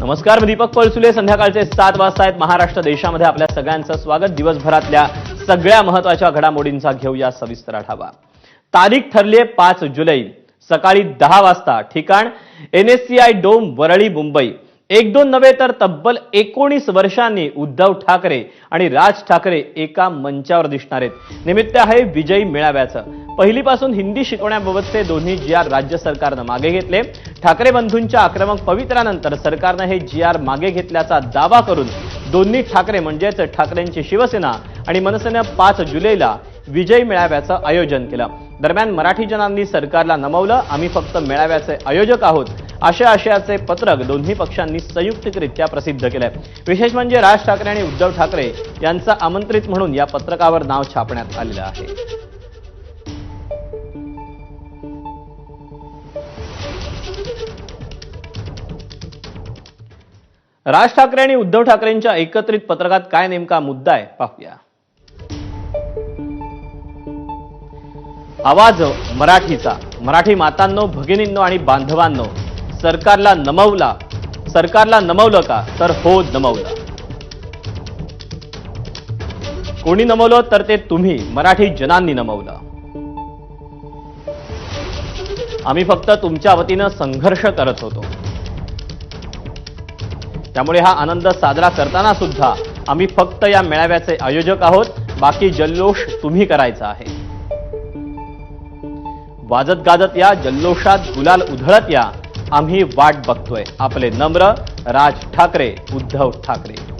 नमस्कार मी दीपक पळसुले. संध्याकाळचे सात वाजता आहेत महाराष्ट्र देशामध्ये आपल्या सगळ्यांचं स्वागत. दिवसभरातल्या सगळ्या महत्त्वाच्या घडामोडींचा घेऊया सविस्तर आढावा. तारीख ठरली आहे पाच जुलै. सकाळी दहा वाजता. ठिकाण एनएससीआय डोम वरळी मुंबई. एक दोन नव्हे तर तब्बल एकोणीस वर्षांनी उद्धव ठाकरे आणि राज ठाकरे एका मंचावर दिसणार आहेत निमित्त आहे विजयी मेळाव्याचं. पहिलीपासून हिंदी शिकवण्याबाबतचे दोन्ही जी आर राज्य सरकारनं मागे घेतले. ठाकरे बंधूंच्या आक्रमक पवित्र्यानंतर सरकारनं हे जी आर मागे घेतल्याचा दावा करून दोन्ही ठाकरे म्हणजेच ठाकरेंची शिवसेना आणि मनसेनं पाच जुलैला विजय मेळाव्याचं आयोजन केलं. दरम्यान मराठी जनांनी सरकारला नमवलं आम्ही फक्त मेळाव्याचे आयोजक आहोत. अशा आशयाचे पत्रक दोन्ही पक्षांनी संयुक्तरित्या प्रसिद्ध केलंय. विशेष म्हणजे राज ठाकरे आणि उद्धव ठाकरे यांचं आमंत्रित म्हणून या पत्रकावर नाव छापण्यात आलेलं आहे. राज ठाकरे आणि उद्धव ठाकरेंच्या एकत्रित पत्रकात काय नेमका मुद्दा आहे पाहूया. आवाज मराठीचा. मराठी मातांनो भगिनींनो आणि बांधवांनो सरकारला नमवला. सरकारला नमवलं का? तर हो नमवलं. कोणी नमवलं तर ते तुम्ही मराठी जनांनी नमवलं. आम्ही फक्त तुमच्या वतीनं संघर्ष करत होतो. त्यामुळे हा आनंद साजरा करताना सुद्धा आम्ही फक्त या मेळाव्याचे आयोजक आहोत बाकी जल्लोष तुम्ही करायचा आहे. वाजत गाजत या जल्लोषात गुलाल उधळत या आम्ही वाट बघतोय. आपले नम्र राज ठाकरे उद्धव ठाकरे.